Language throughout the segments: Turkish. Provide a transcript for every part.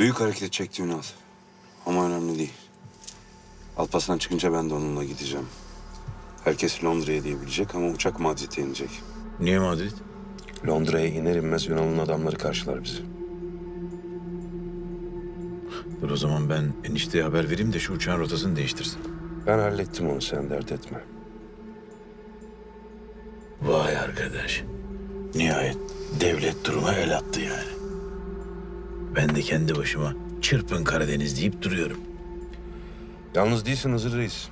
Büyük hareket çekti Ünal. Ama önemli değil. Alparslan çıkınca ben de onunla gideceğim. Herkes Londra'ya diyebilecek ama uçak Madrid'e inecek. Niye Madrid? Londra'ya iner inmez Ünal'ın adamları karşılar bizi. Dur o zaman ben enişteye haber vereyim de şu uçağın rotasını değiştirsin. Ben hallettim onu sen dert etme. Vay arkadaş. Nihayet devlet duruma el attı yani. Ben de kendi başıma çırpın Karadeniz deyip duruyorum. Yalnız değilsin Hızır Reis.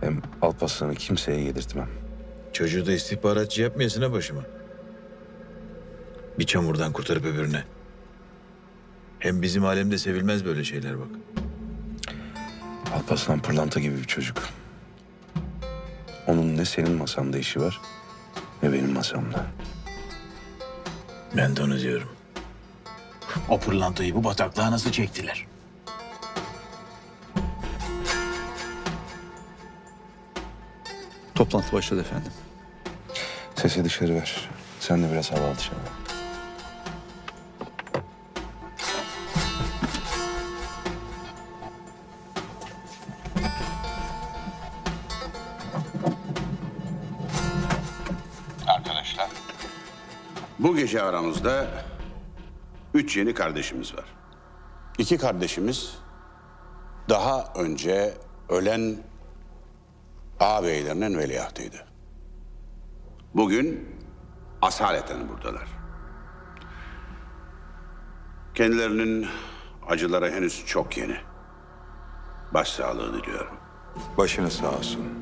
Hem Alparslan'ı kimseye yedirtmem. Çocuğu da istihbaratçı yapmayasın ha başıma. Bir çamurdan kurtarıp öbürüne. Hem bizim alemde sevilmez böyle şeyler bak. Alparslan pırlanta gibi bir çocuk. Onun ne senin masanda işi var ne benim masamda. Ben de onu diyorum. O pırlantayı bu bataklığa nasıl çektiler? Toplantı başladı efendim. Sesi dışarı ver. Sen de biraz hava al dışarı. Arkadaşlar, bu gece aramızda üç yeni kardeşimiz var. İki kardeşimiz daha önce ölen ağabeylerinin veliahtıydı. Bugün asaleten buradalar. Kendilerinin acıları henüz çok yeni. Başsağlığı diliyorum. Başını sağ olsun.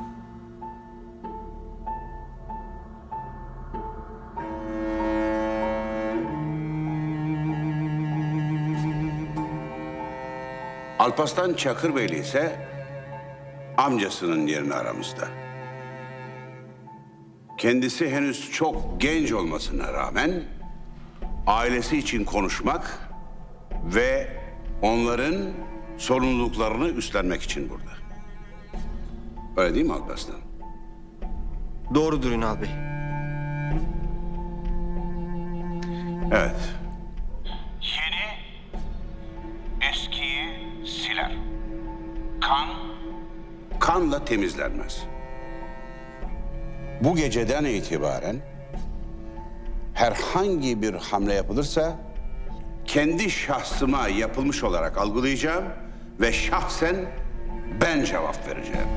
Alparslan Çakırbeyli ise amcasının yerini aramızda. Kendisi henüz çok genç olmasına rağmen ailesi için konuşmak ve onların sorumluluklarını üstlenmek için burada. Öyle değil mi Alparslan? Doğrudur Ünal Bey. Evet. Kanla temizlenmez. Bu geceden itibaren herhangi bir hamle yapılırsa kendi şahsıma yapılmış olarak algılayacağım ve şahsen ben cevap vereceğim.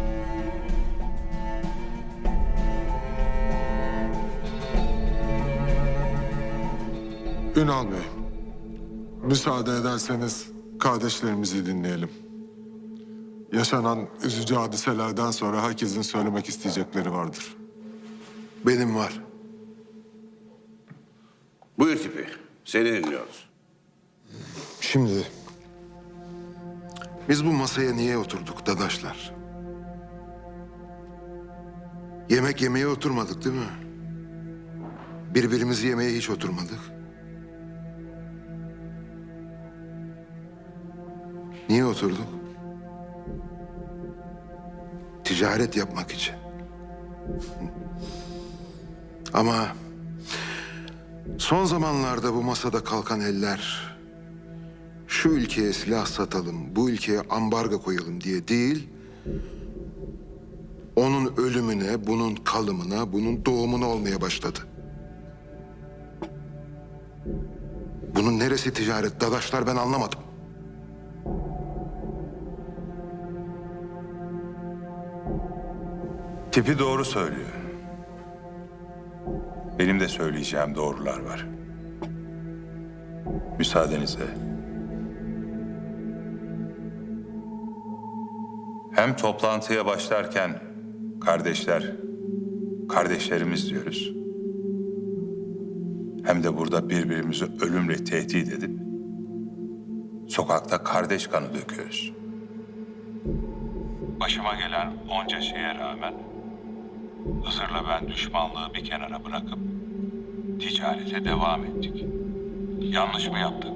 Ünal Bey, müsaade ederseniz kardeşlerimizi dinleyelim. Yaşanan üzücü hadiselerden sonra herkesin söylemek isteyecekleri vardır. Benim var. Buyur tipi. Seni dinliyoruz. Şimdi biz bu masaya niye oturduk dadaşlar? Yemek yemeye oturmadık değil mi? Birbirimizi yemeye hiç oturmadık. Niye oturduk? Ticaret yapmak için. Ama son zamanlarda bu masada kalkan eller şu ülkeye silah satalım, bu ülkeye ambargo koyalım diye değil, onun ölümüne, bunun kalımına, bunun doğumuna olmaya başladı. Bunun neresi ticaret dadaşlar ben anlamadım. Tipi doğru söylüyor. Benim de söyleyeceğim doğrular var. Müsaadenizle. Hem toplantıya başlarken kardeşler, kardeşlerimiz diyoruz. Hem de burada birbirimizi ölümle tehdit edip sokakta kardeş kanı döküyoruz. başıma gelen onca şeye rağmen Hızır'la ben düşmanlığı bir kenara bırakıp ticarete devam ettik. Yanlış mı yaptık?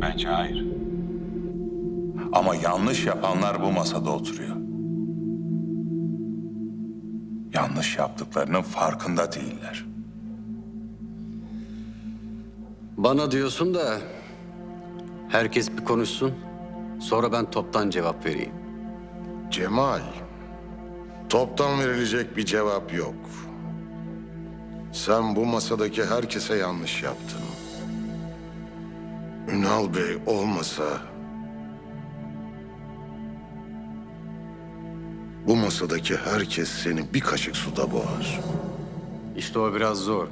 Bence hayır. Ama yanlış yapanlar bu masada oturuyor. Yanlış yaptıklarının farkında değiller. Bana diyorsun da Herkes bir konuşsun. Sonra ben toptan cevap vereyim. Cemal, toptan verilecek bir cevap yok. Sen bu masadaki herkese yanlış yaptın. Ünal Bey olmasa... Bu masadaki herkes seni bir kaşık suda boğar. İşte o biraz zor.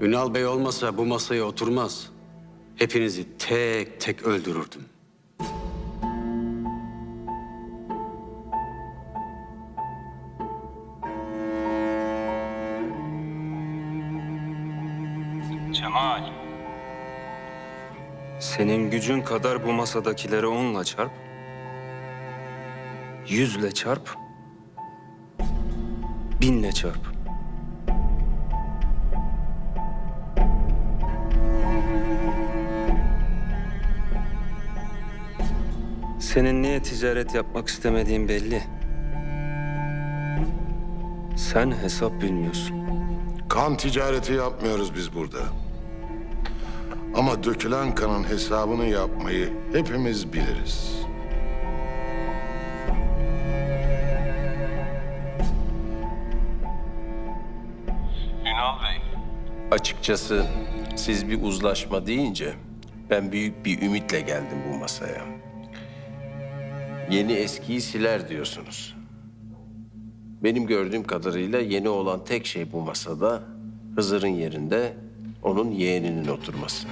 Ünal Bey olmasa bu masaya oturmaz. Hepinizi tek tek öldürürdüm. Cemal. Senin gücün kadar bu masadakileri onla çarp. Yüzle çarp. Binle çarp. Senin niye ticaret yapmak istemediğin belli. Sen hesap bilmiyorsun. Kan ticareti yapmıyoruz biz burada. Ama dökülen kanın hesabını yapmayı hepimiz biliriz. Ünal Bey. Açıkçası siz bir uzlaşma deyince ben büyük bir ümitle geldim bu masaya. Yeni eskiyi siler diyorsunuz. Benim gördüğüm kadarıyla yeni olan tek şey bu masada Hızır'ın yerinde onun yeğeninin oturması.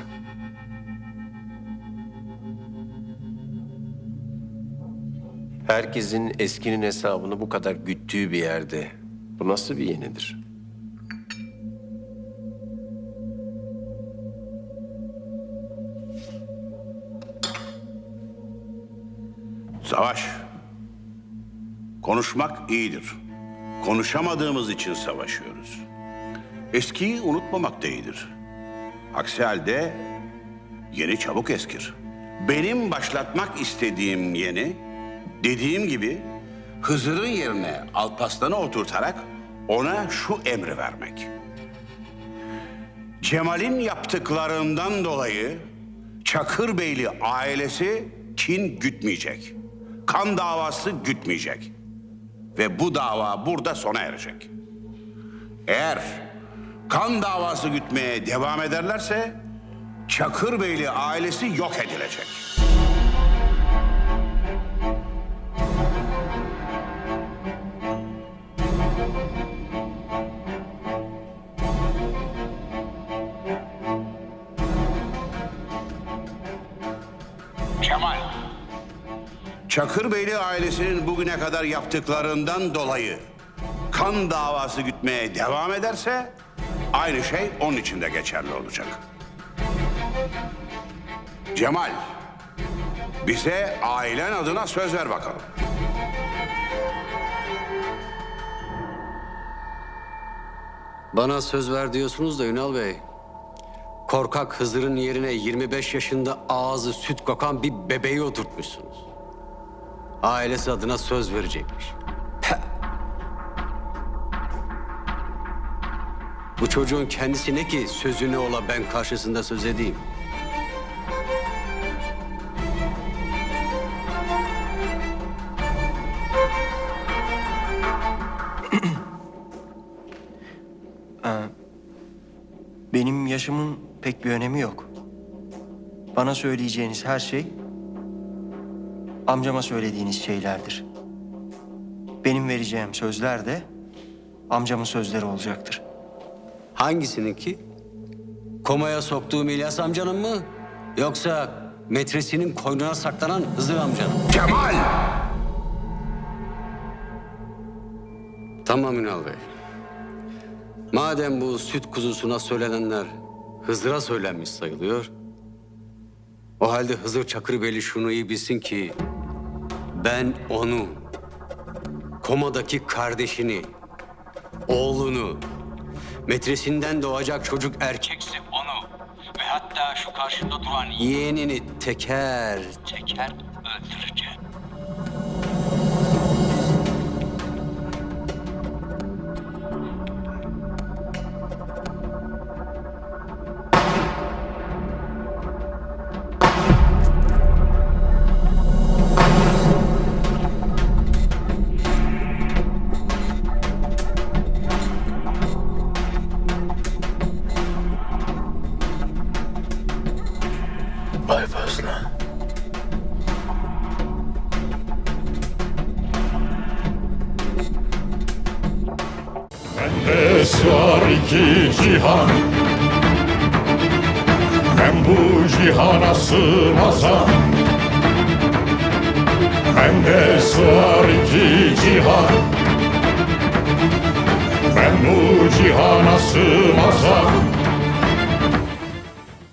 Herkesin eskinin hesabını bu kadar güttüğü bir yerde bu nasıl bir yenidir? Savaş. Konuşmak iyidir. Konuşamadığımız için savaşıyoruz. Eskiyi unutmamak da iyidir. Aksi halde yeni çabuk eskir. Benim başlatmak istediğim yeni, dediğim gibi Hızır'ın yerine Alpaslan'ı oturtarak ona şu emri vermek. Cemal'in yaptıklarından dolayı Çakırbeyli ailesi kin gütmeyecek. Kan davası gütmeyecek. Ve bu dava burada sona erecek. Eğer kan davası gütmeye devam ederlerse Çakırbeyli ailesi yok edilecek. Kemal. Çakırbeyli ailesinin bugüne kadar yaptıklarından dolayı kan davası gütmeye devam ederse aynı şey onun için de geçerli olacak. Cemal, bize ailen adına söz ver bakalım. Bana söz ver diyorsunuz da Ünal Bey. Korkak Hızır'ın yerine 25 yaşında ağzı süt kokan bir bebeği oturtmuşsunuz. Ailesi adına söz verecekmiş. Bu çocuğun kendisi ne ki sözüne ola ben karşısında söz edeyim. Benim yaşımın pek bir önemi yok. Bana söyleyeceğiniz her şey amcama söylediğiniz şeylerdir. Benim vereceğim sözler de amcamın sözleri olacaktır. Hangisinin ki? Komaya soktuğum İlyas amcanın mı? Yoksa metresinin koynuna saklanan Hızır amcanın mı? Cemal! Tamam Ünal Bey. Madem bu süt kuzusuna söylenenler Hızır'a söylenmiş sayılıyor. O halde Hızır Çakırbeyli şunu iyi bilsin ki... ...ben onu, komadaki kardeşini, oğlunu, metresinden doğacak çocuk erkekse onu... ...ve hatta şu karşında duran yeğenini teker teker Bende sığar iki cihan. Ben bu cihana sığmazam. Bende sığar iki cihan. Ben bu cihana sığmazam